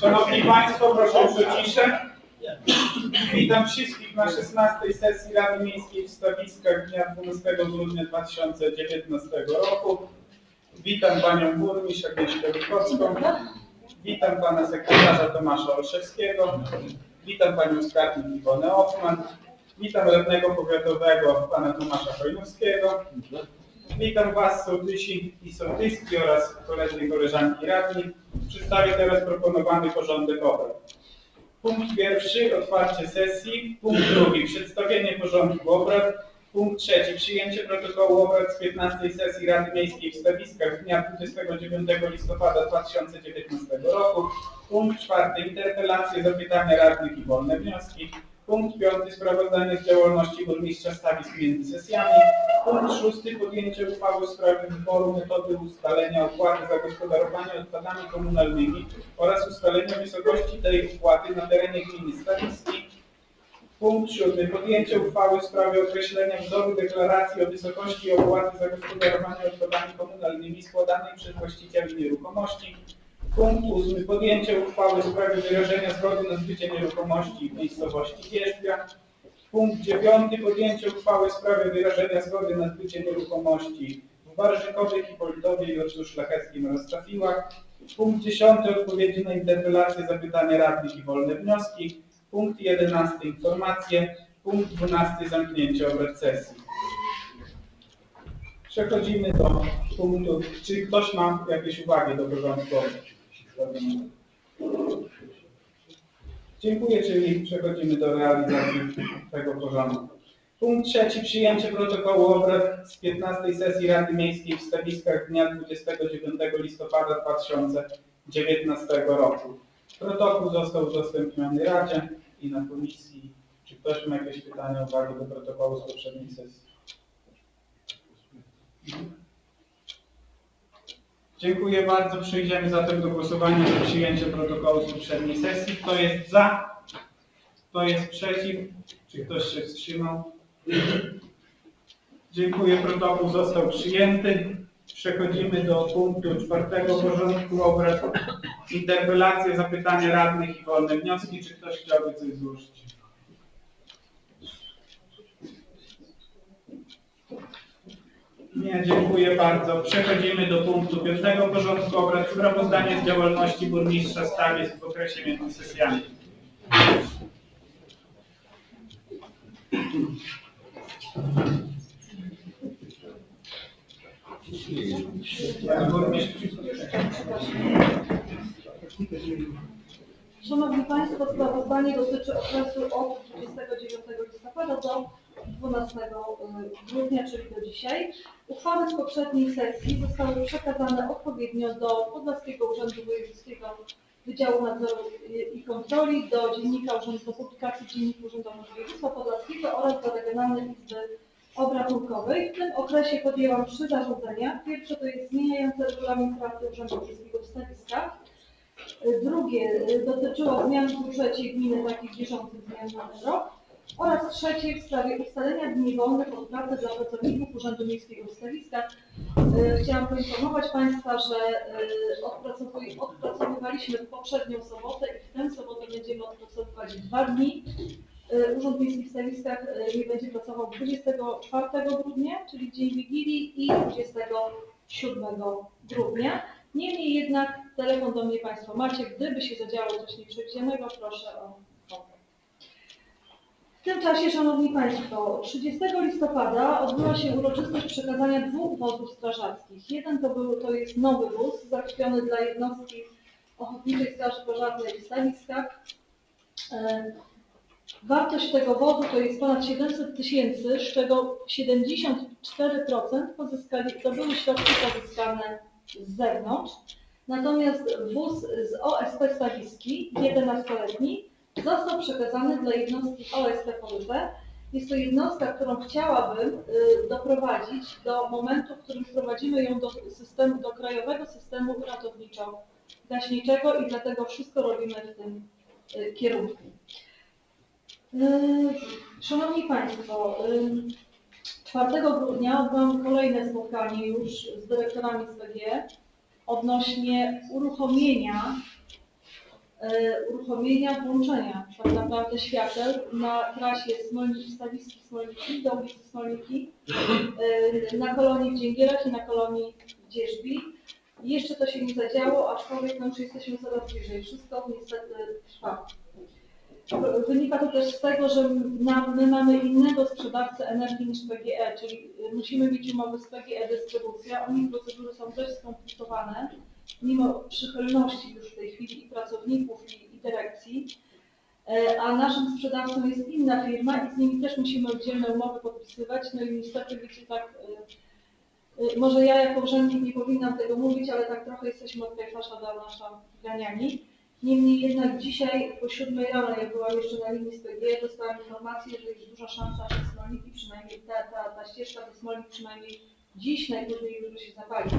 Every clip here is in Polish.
Szanowni Państwo, proszę o ciszę. Witam wszystkich na 16 sesji Rady Miejskiej w Stawicach dnia 12 grudnia 2019 roku. Witam Panią Burmistrz Agnieszkę Wikowską. Witam Pana Sekretarza Tomasza Olszewskiego. Witam Panią Skarbnik Iwonę Hoffman. Witam Radnego Powiatowego Pana Tomasza Hojnowskiego. Witam Was, sołtysi i sołtyski oraz koledzy i koleżanki radni. Przedstawię teraz proponowany porządek obrad. Punkt pierwszy, otwarcie sesji. Punkt drugi, przedstawienie porządku obrad. Punkt trzeci, przyjęcie protokołu obrad z 15 sesji Rady Miejskiej w Stawiskach dnia 29 listopada 2019 roku. Punkt czwarty, interpelacje, zapytania radnych i wolne wnioski. Punkt piąty, sprawozdanie z działalności burmistrza Stawisk między sesjami. Punkt szósty, podjęcie uchwały w sprawie wyboru metody ustalenia opłaty za gospodarowanie odpadami komunalnymi oraz ustalenia wysokości tej opłaty na terenie gminy Stawiski. Punkt siódmy, podjęcie uchwały w sprawie określenia wzoru deklaracji o wysokości opłaty za gospodarowanie odpadami komunalnymi składanej przez właścicieli nieruchomości. Punkt ósmy, podjęcie uchwały w sprawie wyrażenia zgody na zbycie nieruchomości w miejscowości Wierzbia. Punkt dziewiąty, podjęcie uchwały w sprawie wyrażenia zgody na zbycie nieruchomości w Warzykowie, Hipolitowie i Oczu Szlacheckim oraz Trafiłach. Punkt dziesiąty, odpowiedzi na interpelacje, zapytania radnych i wolne wnioski. Punkt jedenasty, informacje. Punkt dwunasty, zamknięcie obrad sesji. Przechodzimy do punktu, czy ktoś ma jakieś uwagi do porządku obrad? Dziękuję, czyli przechodzimy do realizacji tego porządku. Punkt trzeci, przyjęcie protokołu obrad z 15 sesji Rady Miejskiej w Stawiskach dnia 29 listopada 2019 roku. Protokół został udostępniony Radzie i na komisji. Czy ktoś ma jakieś pytania, uwagi do protokołu z poprzedniej sesji? Dziękuję bardzo. Przejdziemy zatem do głosowania nad przyjęciem protokołu z poprzedniej sesji. Kto jest za? Kto jest przeciw? Czy ktoś się wstrzymał? Dziękuję. Protokół został przyjęty. Przechodzimy do punktu czwartego porządku obrad. Interpelacje, zapytania radnych i wolne wnioski. Czy ktoś chciałby coś złożyć? Nie, dziękuję bardzo. Przechodzimy do punktu piątego porządku obrad. Sprawozdanie z działalności burmistrza Stawiec w okresie między sesjami. Szanowni Państwo, sprawozdanie dotyczy okresu od 29 listopada do 12 grudnia, czyli do dzisiaj. Uchwały z poprzedniej sesji zostały przekazane odpowiednio do Podlaskiego Urzędu Wojewódzkiego Wydziału Nadzoru i Kontroli, do Dziennika Urzędu do Publikacji Dziennika Urzędowego Województwa Podlaskiego oraz do Regionalnej Izby Obrachunkowej. W tym okresie podjęłam trzy zarządzenia. Pierwsze to jest zmieniające regulamin pracy Urzędu Miejskiego w Stawiskach. Drugie y, dotyczyło zmian w budżecie gminy, takich bieżących zmian na rok. Oraz trzecie w sprawie ustalenia dni wolnych od pracy dla pracowników Urzędu Miejskiego w Stawiskach. Y, Chciałam poinformować Państwa, że odpracowy- odpracowywaliśmy w poprzednią sobotę i w tę sobotę będziemy odpracowywać dwa dni. Y, Urząd Miejski w Stawiskach nie będzie pracował 24 grudnia, czyli dzień Wigilii i 27 grudnia. Niemniej jednak telefon do mnie Państwo macie. Gdyby się zadziało coś nieprzewidzianego, proszę o. W tym czasie, Szanowni Państwo, 30 listopada odbyła się uroczystość przekazania dwóch wozów strażackich. Jeden to, był, to jest nowy wóz zakupiony dla jednostki Ochotniczej Straży Pożarnej w Stawiskach. E, Wartość tego wozu to jest ponad 700 tysięcy, z czego 74% pozyskali, to były środki pozyskane z zewnątrz. Natomiast wóz z OSP Stawiski, 11-letni, został przekazany dla jednostki OSP Police. Jest to jednostka, którą chciałabym y, doprowadzić do momentu, w którym wprowadzimy ją do systemu, do krajowego systemu ratowniczo-gaśniczego i dlatego wszystko robimy w tym y, kierunku. Y, Szanowni Państwo, y, 4 grudnia odbyłam kolejne spotkanie już z dyrektorami z PG odnośnie uruchomienia uruchomienia włączenia tak naprawdę świateł na trasie Smolniki, Stawiski Smolniki do ulicy Smolniki, e, na kolonii w Dzięgielach i na kolonii w. Jeszcze to się nie zadziało, aczkolwiek no już jesteśmy coraz bliżej. Wszystko niestety trwa. Wynika to też z tego, że my mamy innego sprzedawcę energii niż PGE, czyli musimy mieć umowy z PGE dystrybucja. Nich procedury są dość skomplikowane, mimo przychylności już w tej chwili i pracowników, i, i dyrekcji. E, A naszym sprzedawcą jest inna firma i z nimi też musimy oddzielne umowy podpisywać. No i niestety wiecie tak, e, e, może ja jako urzędnik nie powinnam tego mówić, ale tak trochę jesteśmy od Kajfasza do nasza ganiani. Niemniej jednak dzisiaj po siódmej rano, jak byłam jeszcze na linii z PGE, dostałam informację, że jest duża szansa, że Smolniki, przynajmniej ta, ta, ta ścieżka do Smolnik przynajmniej dziś najpóźniej już się zapali.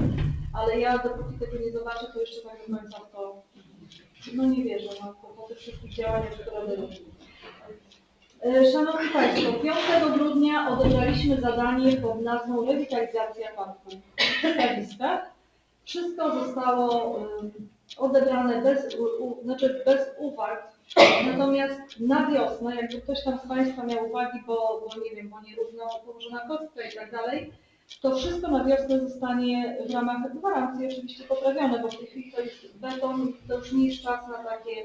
Ale ja dopóki tego nie zobaczę, to jeszcze tak do końca to no nie wierzę, no, po, po tych wszystkich działaniach, które były. E, Szanowni Państwo, 5 grudnia odebraliśmy zadanie pod nazwą Rewitalizacja Parku w Stawiskach. Wszystko zostało odebrane bez, u, znaczy bez uwag. Natomiast na wiosnę, jakby ktoś tam z Państwa miał uwagi, bo, bo nie wiem, bo nierówno położona kostka i tak dalej, to wszystko na wiosnę zostanie w ramach gwarancji oczywiście poprawione, bo w tej chwili to jest beton to już nie jest czas na takie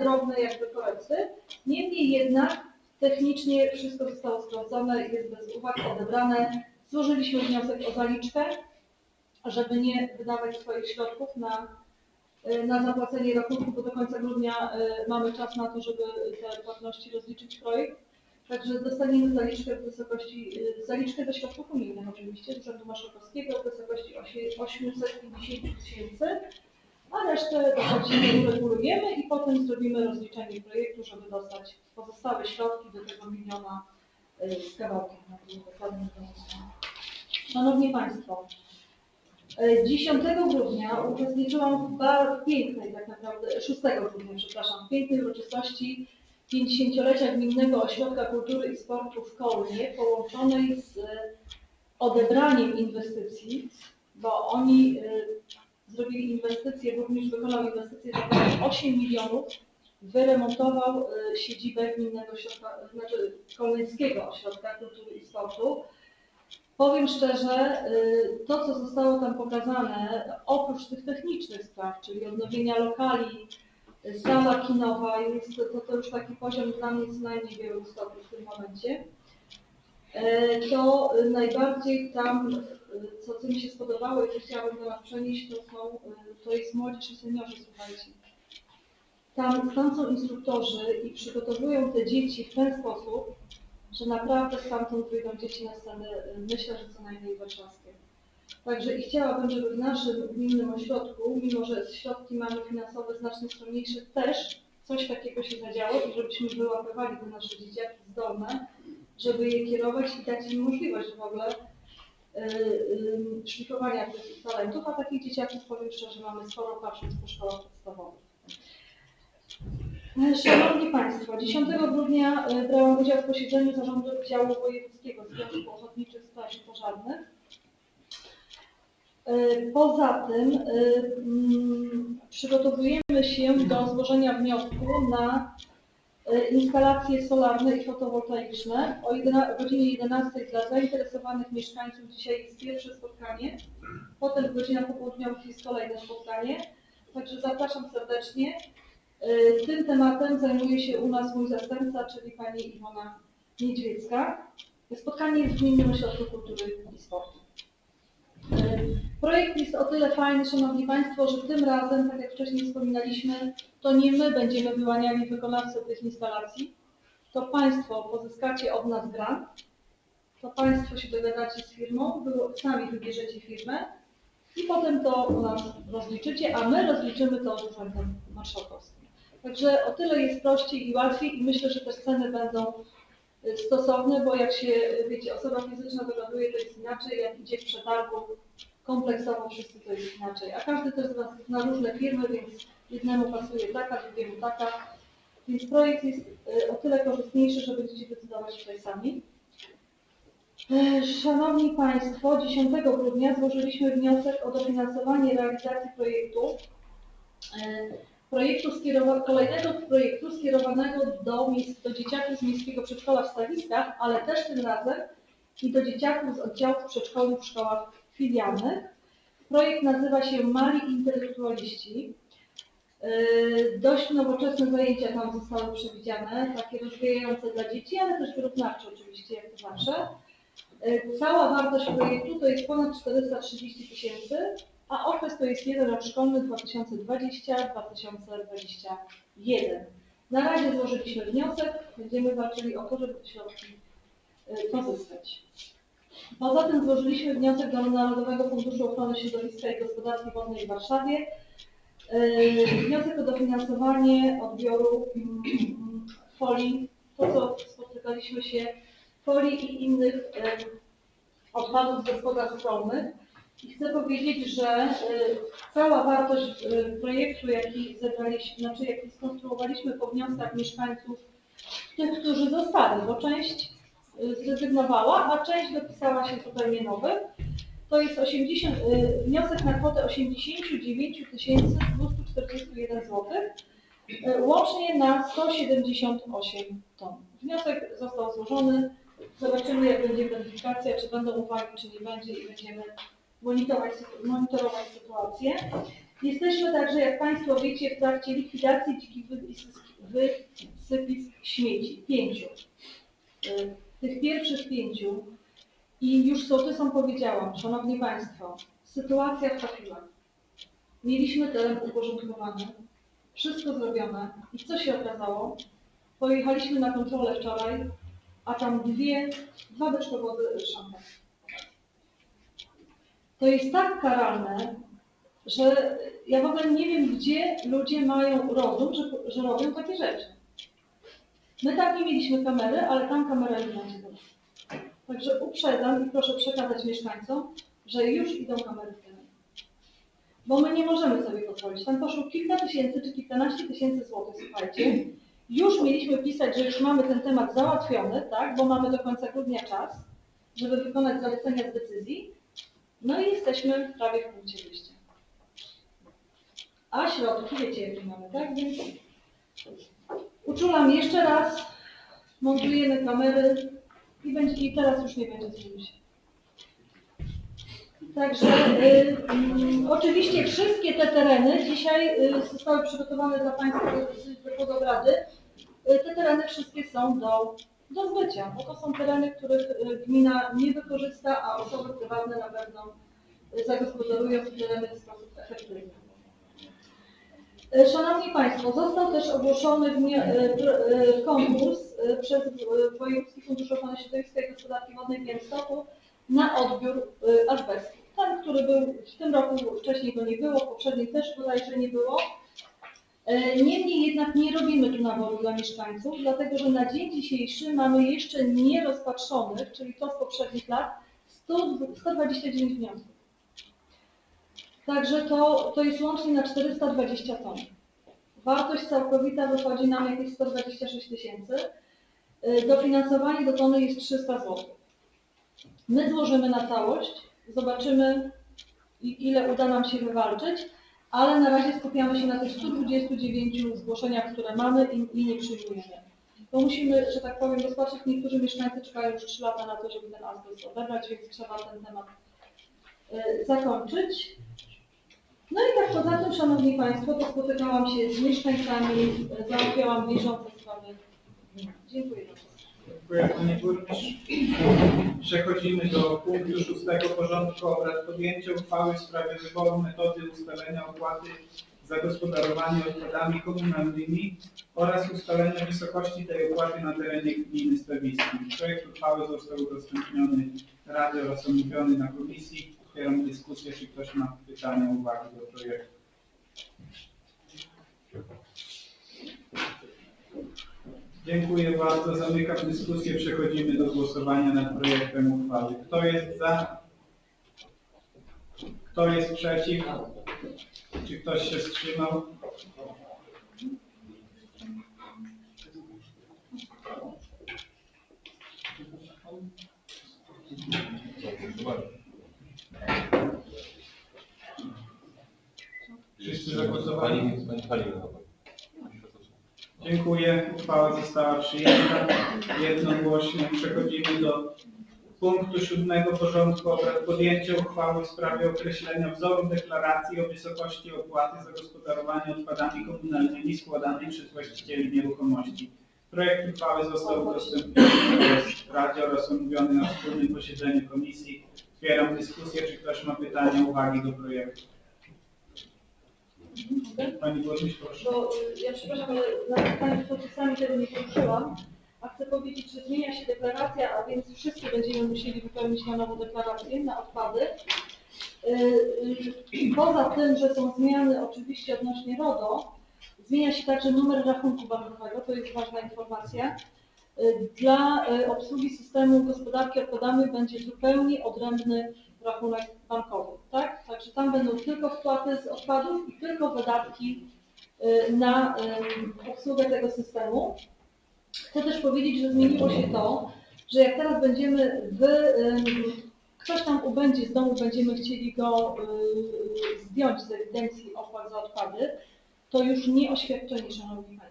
drobne jakby korekty. Niemniej jednak technicznie wszystko zostało sprawdzone, jest bez uwag odebrane. Złożyliśmy wniosek o zaliczkę, żeby nie wydawać swoich środków na, y, na zapłacenie rachunku, bo do końca grudnia y, mamy czas na to, żeby te płatności rozliczyć projekt. Także dostaniemy zaliczkę w wysokości, y, zaliczkę do środków unijnych oczywiście, z Urzędu Marszałkowskiego w wysokości osie- 850 tysięcy, a resztę dochodzimy, uregulujemy i potem zrobimy rozliczenie projektu, żeby dostać pozostałe środki do tego miliona y, z kawałkiem. Szanowni Państwo, y, 10 grudnia uczestniczyłam w bardzo pięknej, tak naprawdę, 6 grudnia, przepraszam, w pięknej uroczystości 50-lecia Gminnego Ośrodka Kultury i Sportu w Kolnie, połączonej z e, odebraniem inwestycji, bo oni e, zrobili inwestycje, burmistrz wykonał inwestycje za ponad 8 milionów, wyremontował e, siedzibę Gminnego Ośrodka, znaczy Ośrodka Kultury i Sportu. Powiem szczerze, to co zostało tam pokazane, oprócz tych technicznych spraw, czyli odnowienia lokali, sala kinowa, jest to, to już taki poziom dla mnie co najmniej wielu stopni w tym momencie. E, To najbardziej tam, e, co, co mi się spodobało i co chciałabym do nas przenieść, to, są, e, to jest młodzież i seniorzy, słuchajcie. Tam, tam są instruktorzy i przygotowują te dzieci w ten sposób, że naprawdę stamtąd wyjdą dzieci na scenę, myślę, że co najmniej warszawskie. Także i chciałabym, żeby w naszym gminnym ośrodku, mimo że środki mamy finansowe znacznie skromniejsze, też coś takiego się zadziało i żebyśmy wyłapywali te nasze dzieciaki zdolne, żeby je kierować i dać im możliwość w ogóle y, y, szlifowania tych talentów, a takich dzieciaków powiem szczerze mamy sporo patrząc po szkołach podstawowych. E, Szanowni Państwo, 10 grudnia e, brałam udział w posiedzeniu Zarządu Działu Wojewódzkiego Związku Ochotniczych Straży Pożarnych. E, Poza tym e, mm, przygotowujemy się do złożenia wniosku na e, instalacje solarne i fotowoltaiczne. O 11 o godzinie 11 dla zainteresowanych mieszkańców dzisiaj jest pierwsze spotkanie, potem w godzinach popołudniowych jest kolejne spotkanie. Także zapraszam serdecznie. Tym tematem zajmuje się u nas mój zastępca, czyli pani Iwona Niedźwiecka. Spotkanie jest w Gminnym Ośrodku Kultury i Sportu. Projekt jest o tyle fajny, Szanowni Państwo, że tym razem, tak jak wcześniej wspominaliśmy, to nie my będziemy wyłaniali wykonawcę tych instalacji, to Państwo pozyskacie od nas grant, to Państwo się dogadacie z firmą, sami wybierzecie firmę i potem to u nas rozliczycie, a my rozliczymy to z Urzędem Marszałkowskim. Także o tyle jest prościej i łatwiej i myślę, że też ceny będą stosowne, bo jak się, wiecie, osoba fizyczna dogaduje, to jest inaczej, jak idzie w przetargu kompleksowo wszyscy to jest inaczej. A każdy też z Was zna różne firmy, więc jednemu pasuje taka, drugiemu taka. Więc projekt jest y, o tyle korzystniejszy, że będziecie decydować tutaj sami. E, Szanowni Państwo, 10 grudnia złożyliśmy wniosek o dofinansowanie realizacji projektu e, projektu kolejnego projektu skierowanego do, do dzieciaków z miejskiego przedszkola w Stawiskach, ale też tym razem i do dzieciaków z oddziałów przedszkolnych w szkołach filialnych. Projekt nazywa się Mali Intelektualiści. Yy, Dość nowoczesne zajęcia tam zostały przewidziane, takie rozwijające dla dzieci, ale też wyrównawcze oczywiście, jak zawsze. Yy, Cała wartość projektu to jest ponad 430 tysięcy, a okres to jest jeden rok szkolny 2020-2021. Na razie złożyliśmy wniosek, będziemy walczyli o to, żeby te środki y, pozyskać. Poza tym złożyliśmy wniosek do Narodowego Funduszu Ochrony Środowiska i Gospodarki Wodnej w Warszawie. Y, Wniosek o dofinansowanie odbioru mm, folii, to co spotykaliśmy się, folii i innych y, odpadów z gospodarstw rolnych. Chcę powiedzieć, że y, cała wartość y, projektu, jaki zebraliśmy, znaczy jaki skonstruowaliśmy po wnioskach mieszkańców, tych, którzy zostali, bo część y, zrezygnowała, a część dopisała się zupełnie nowych, to jest 80, y, wniosek na kwotę 89 241 zł, łącznie na 178 ton. Wniosek został złożony. Zobaczymy, jak będzie weryfikacja, czy będą uwagi, czy nie będzie i będziemy monitorować, monitorować sytuację. Jesteśmy także, jak Państwo wiecie, w trakcie likwidacji dzikich wysypisk śmieci. Pięciu. Y, Tych pierwszych pięciu i już sołtysom powiedziałam, Szanowni Państwo, sytuacja wtopiła. Mieliśmy teren uporządkowany, wszystko zrobione i co się okazało? Pojechaliśmy na kontrolę wczoraj, a tam dwie, dwa beczkowody szampana. To jest tak karalne, że ja w ogóle nie wiem, gdzie ludzie mają rozum, że, że robią takie rzeczy. My tam nie mieliśmy kamery, ale tam kamera nie będzie była. Także uprzedzam i proszę przekazać mieszkańcom, że już idą kamery w terenie. Bo my nie możemy sobie pozwolić. Tam poszło kilka tysięcy czy kilkanaście tysięcy złotych, słuchajcie. Już mieliśmy pisać, że już mamy ten temat załatwiony, tak, bo mamy do końca grudnia czas, żeby wykonać zalecenia z decyzji. No i jesteśmy prawie w punkcie wyjścia. A środki wiecie jakie mamy, tak? Więc uczulam jeszcze raz, montujemy kamery i, będzie, i teraz już nie będzie się. Także y, mm, oczywiście wszystkie te tereny dzisiaj y, zostały przygotowane dla Państwa do, do obrady. Y, te tereny wszystkie są do, do zbycia, bo to są tereny, których y, gmina nie wykorzysta, a osoby prywatne na pewno y, zagospodarują te tereny w sposób efektywny. Y, Szanowni Państwo, został też ogłoszony konkurs przez Wojewódzki Fundusz Ochrony Środowiska i Gospodarki Wodnej w Białymstoku na odbiór azbestu. Ten, który był w tym roku, wcześniej go nie było, w poprzednim też bodajże nie było. E, Niemniej jednak nie robimy tu naboru dla mieszkańców, dlatego że na dzień dzisiejszy mamy jeszcze nierozpatrzonych, czyli to z poprzednich lat, 100, 129 wniosków. Także to, to jest łącznie na 420 ton. Wartość całkowita wychodzi nam jakieś 126 tysięcy. E, Dofinansowanie do tony jest 300 zł. My złożymy na całość, zobaczymy ile uda nam się wywalczyć, ale na razie skupiamy się na tych 129 zgłoszeniach, które mamy i, i nie przyjmujemy. Bo musimy, że tak powiem, rozpatrzyć, niektórzy mieszkańcy czekają już 3 lata na to, żeby ten azbest odebrać, więc trzeba ten temat y, zakończyć. No i tak poza tym, Szanowni Państwo, to spotykałam się z mieszkańcami, y, załatwiałam bieżące sprawy. Dziękuję bardzo. Dziękuję Panie Burmistrz. Przechodzimy do punktu szóstego porządku obrad. Podjęcie uchwały w sprawie wyboru metody ustalenia opłaty za gospodarowanie odpadami komunalnymi oraz ustalenia wysokości tej opłaty na terenie gminy Stawiski. Projekt uchwały został udostępniony Radzie oraz omówiony na komisji. Otwieram dyskusję, czy ktoś ma pytania, uwagi do projektu. Dziękuję bardzo. Zamykam dyskusję. Przechodzimy do głosowania nad projektem uchwały. Kto jest za? Kto jest przeciw? Czy ktoś się wstrzymał? Wszyscy zagłosowali? Pani, pani, pani, Dziękuję. Uchwała została przyjęta jednogłośnie. Przechodzimy do punktu siódmego porządku obrad. Podjęcie uchwały w sprawie określenia wzoru deklaracji o wysokości opłaty za gospodarowanie odpadami komunalnymi składanej przez właścicieli nieruchomości. Projekt uchwały został udostępniony w Radzie oraz omówiony na wspólnym posiedzeniu komisji. Otwieram dyskusję. Czy ktoś ma pytania, uwagi do projektu? Pani Burmistrz, proszę. Bo y, ja przepraszam, ale na Państwo czasami tego nie poruszyłam, a chcę powiedzieć, że zmienia się deklaracja, a więc wszyscy będziemy musieli wypełnić na nowo deklarację na odpady. Y, y, Poza tym, że są zmiany oczywiście odnośnie RODO, zmienia się także numer rachunku bankowego, to jest ważna informacja. Y, Dla y, obsługi systemu gospodarki odpadami będzie zupełnie odrębny rachunek bankowy, tak? Także tam będą tylko wpłaty z odpadów i tylko wydatki y, na obsługę tego systemu. Chcę też powiedzieć, że zmieniło się to, że jak teraz będziemy w, ktoś tam ubędzie z domu, będziemy chcieli go zdjąć z ewidencji opłat za odpady, to już nie oświadczenie, Szanowni.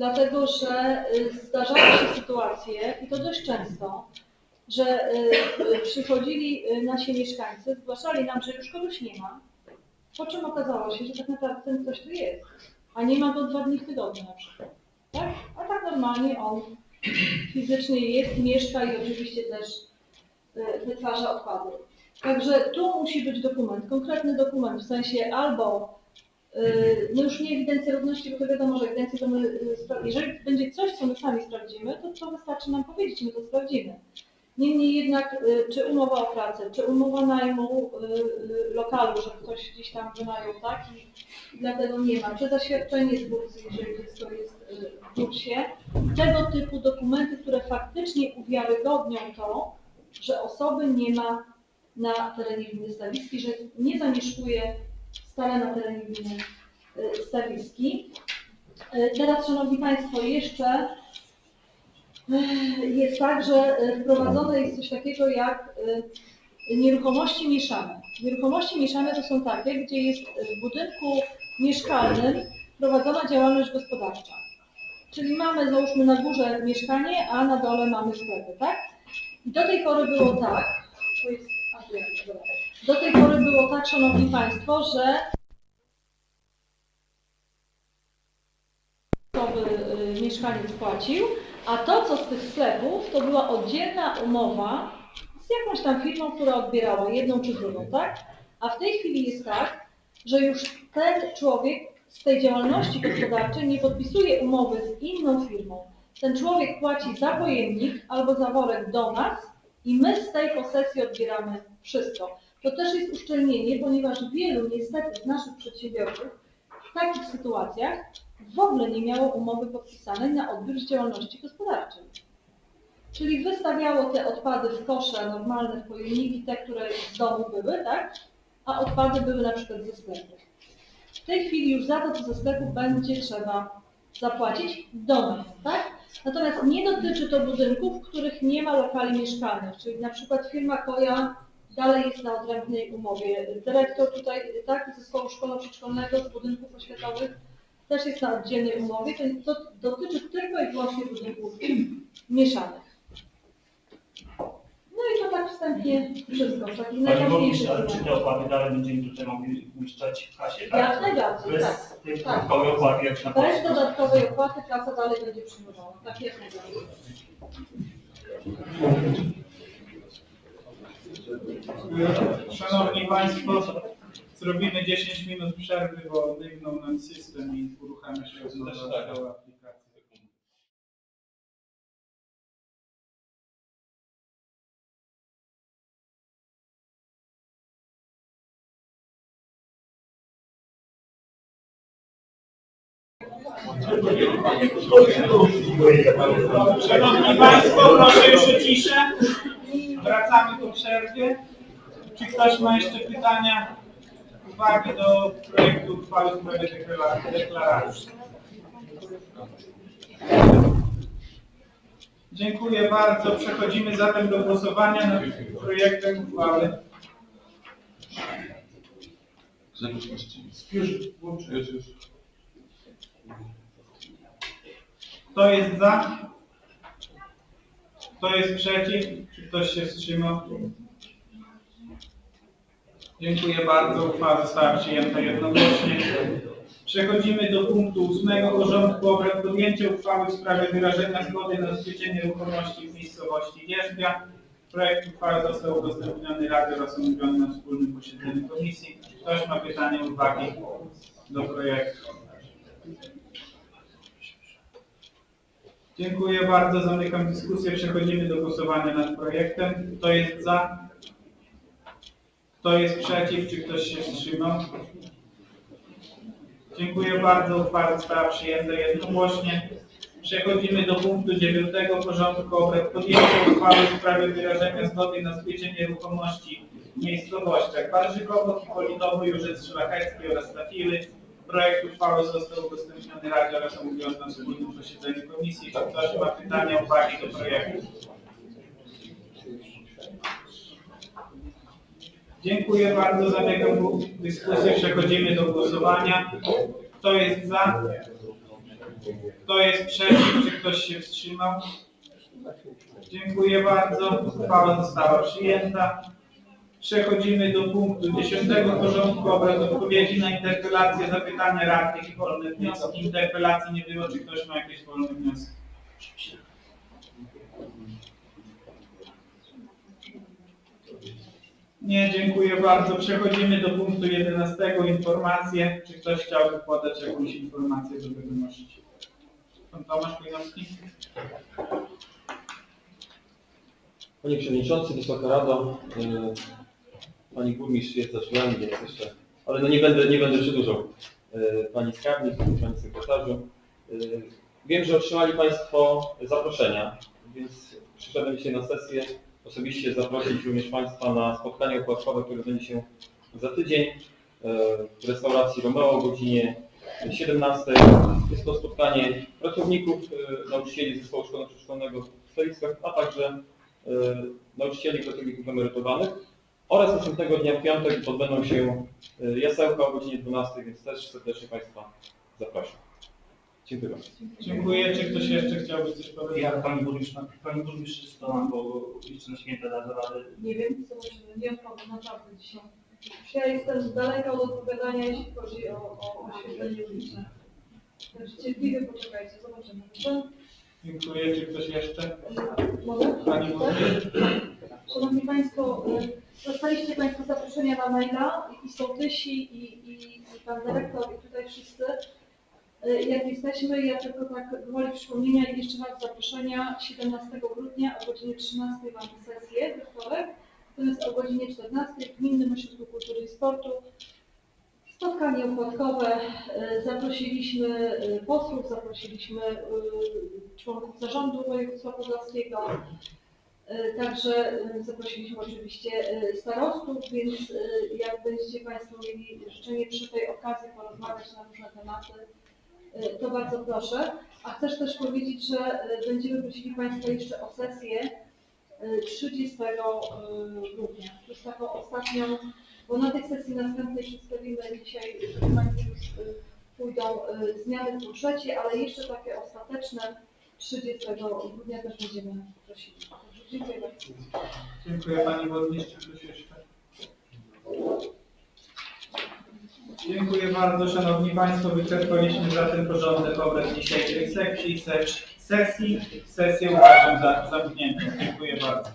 Dlatego, że y, zdarzały się sytuacje, i to dość często, że y, y, przychodzili nasi mieszkańcy, zgłaszali nam, że już kogoś nie ma, po czym okazało się, że tak naprawdę ten ktoś tu jest, a nie ma go dwa dni w tygodniu na przykład. Tak? A tak normalnie on fizycznie jest, mieszka i oczywiście też wytwarza odpady. Także tu musi być dokument, konkretny dokument, w sensie albo y, no już nie ewidencja równości, bo to wiadomo, że ewidencję to my, y, jeżeli będzie coś, co my sami sprawdzimy, to to wystarczy nam powiedzieć, my to sprawdzimy. Niemniej jednak, y, czy umowa o pracę, czy umowa najmu lokalu, że ktoś gdzieś tam wynajął, tak? I dlatego nie ma. Czy zaświadczenie z burcy, jeżeli dziecko jest w bursie. Tego typu dokumenty, które faktycznie uwiarygodnią to, że osoby nie ma na terenie gminy Stawiski, że nie zamieszkuje stale na terenie y, Stawiski. Y, Teraz, Szanowni Państwo, jeszcze y, jest tak, że wprowadzone jest coś takiego jak nieruchomości mieszane. Nieruchomości mieszane to są takie, gdzie jest w budynku mieszkalnym prowadzona działalność gospodarcza. Czyli mamy, załóżmy, na górze mieszkanie, a na dole mamy sklepy, tak? I do tej pory było tak, to jest, a. do tej pory było tak, Szanowni Państwo, że y, mieszkaniec płacił, a to, co z tych sklepów, to była oddzielna umowa z jakąś tam firmą, która odbierała jedną czy drugą, tak? A w tej chwili jest tak, że już ten człowiek z tej działalności gospodarczej nie podpisuje umowy z inną firmą. Ten człowiek płaci za pojemnik albo za worek do nas i my z tej posesji odbieramy wszystko. To też jest uszczelnienie, ponieważ wielu niestety z naszych przedsiębiorców w takich sytuacjach w ogóle nie miało umowy podpisanej na odbiór z działalności gospodarczej. Czyli wystawiało te odpady w kosze normalne, w pojemniki, te, które z domu były, tak? A odpady były na przykład ze sklepu. W tej chwili już za to, co ze sklepu będzie trzeba zapłacić do nas, tak? Natomiast nie dotyczy to budynków, w których nie ma lokali mieszkalnych, czyli na przykład firma Koja dalej jest na odrębnej umowie. Dyrektor tutaj, tak, zespołu szkolno-przedszkolnego z budynków oświatowych też jest na oddzielnej umowie, to, to dotyczy tylko i wyłącznie budynków mieszanych. No i to tak wstępnie wszystko, takich Pani najważniejszych Burmistrz, ale czy te opłaty dalej będziemy tutaj mogli uiszczać w kasie, Jak tak? najbardziej, Bez tak. tej tak. dodatkowej opłaty jak na Bez dodatkowej opłaty klasa dalej będzie przyjmowała. Tak jak najbardziej. Szanowni Państwo, zrobimy 10 minut przerwy, bo dygnął nam system i uruchamia się od nowa cała aplikacja. Szanowni Państwo, proszę już o ciszę. Wracamy po przerwie. Czy ktoś ma jeszcze pytania, uwagi do projektu uchwały w sprawie deklara- deklaracji? Dziękuję bardzo. Przechodzimy zatem do głosowania nad projektem uchwały. Kto jest za? Kto jest przeciw? Czy ktoś się wstrzymał? Dziękuję bardzo. Uchwała została przyjęta jednogłośnie. Przechodzimy do punktu ósmego porządku obrad podjęcie uchwały w sprawie wyrażenia zgody na zabezpieczenie ruchomości w miejscowości Wierzbia. Projekt uchwały został udostępniony Radzie oraz omówiony na wspólnym posiedzeniu komisji. Ktoś ma pytania, uwagi do projektu? Dziękuję bardzo. Zamykam dyskusję. Przechodzimy do głosowania nad projektem. Kto jest za? Kto jest przeciw? Czy ktoś się wstrzymał? Dziękuję bardzo. Uchwała została przyjęta jednogłośnie. Przechodzimy do punktu dziewiątego porządku obrad. Podjęcie uchwały w sprawie wyrażenia zgody na zbycie ruchomości w miejscowościach Warzykowo, Hipolinowo, Jurzec Szlachecki oraz Tafiły. Projekt uchwały został udostępniony Radzie oraz omówiony na wspólnym posiedzeniu komisji. Czy ktoś ma pytania, uwagi do projektu? Dziękuję bardzo. Zamykam dyskusję. Przechodzimy do głosowania. Kto jest za? Kto jest przeciw? Czy ktoś się wstrzymał? Dziękuję bardzo. Uchwała została przyjęta. Przechodzimy do punktu dziesiątego porządku obrad odpowiedzi na interpelacje, zapytania radnych i wolne wnioski. Interpelacji nie było. Czy ktoś ma jakieś wolne wnioski? Nie, dziękuję bardzo. Przechodzimy do punktu 11. Informacje. Czy ktoś chciałby podać jakąś informację do wiadomości? Pan Tomasz Kujawski? Panie Przewodniczący, Wysoka Rado, Pani Burmistrz jest za drzwiami, więc jeszcze, ale no nie będę, nie będę przedłużał. Y, Pani Skarbnik, Pani Sekretarzu, y, wiem, że otrzymali Państwo zaproszenia, więc przyszedłem dzisiaj na sesję osobiście zaprosić również Państwa na spotkanie opłatkowe, które będzie się za tydzień y, w restauracji Romeo o godzinie 17. Jest to spotkanie pracowników, nauczycieli zespołu szkolno-przedszkolnego w Stolicach, a także nauczycieli pracowników emerytowanych oraz następnego dnia w piątek odbędą się y, jasełka o godzinie 12, więc też serdecznie Państwa zapraszam. Dziękuję bardzo. Dziękuję. Czy ktoś jeszcze chciałby coś powiedzieć? Ja pani burmistrz, pani burmistrz jest to, bo jeszcze na święta da radę. Nie wiem, zobaczymy, nie odpowiem naprawdę dzisiaj. Ja jestem z daleka od odpowiadania, jeśli chodzi o, o oświetlenie uliczne. Także cierpliwie poczekajcie, zobaczymy. Dziękuję. Czy ktoś jeszcze? Mogę? Pani Burmistrz? Szanowni Państwo, y, dostaliście Państwo zaproszenia na maila i sołtysi i, i, i Pan Dyrektor i tutaj wszyscy. Y, Jak jesteśmy, ja tylko tak gwoli przypomnienia i jeszcze raz zaproszenia 17 grudnia o godzinie 13 mamy sesję we wtorek, natomiast o godzinie 14 w Gminnym Ośrodku Kultury i Sportu spotkanie opłatkowe. Y, Zaprosiliśmy y, posłów, zaprosiliśmy y, członków zarządu województwa podlaskiego. E, Także e, zaprosiliśmy oczywiście e, starostów, więc e, jak będziecie Państwo mieli życzenie przy tej okazji porozmawiać na różne tematy, e, to bardzo proszę. A chcę też powiedzieć, że e, będziemy prosili Państwa jeszcze o sesję e, 30 e, grudnia. Jest taką ostatnią, bo na tej sesji następnej przedstawimy dzisiaj, już e, pójdą e, zmiany w budżecie, ale jeszcze takie ostateczne 30 grudnia też będziemy prosili. Dziękuję bardzo. Dziękuję Pani Burmistrz. Jeszcze? Dziękuję bardzo. Szanowni Państwo, wyczerpaliśmy zatem porządek obrad dzisiejszej sekcji. Sesji. Sesję uważam za zamkniętą. Dziękuję bardzo.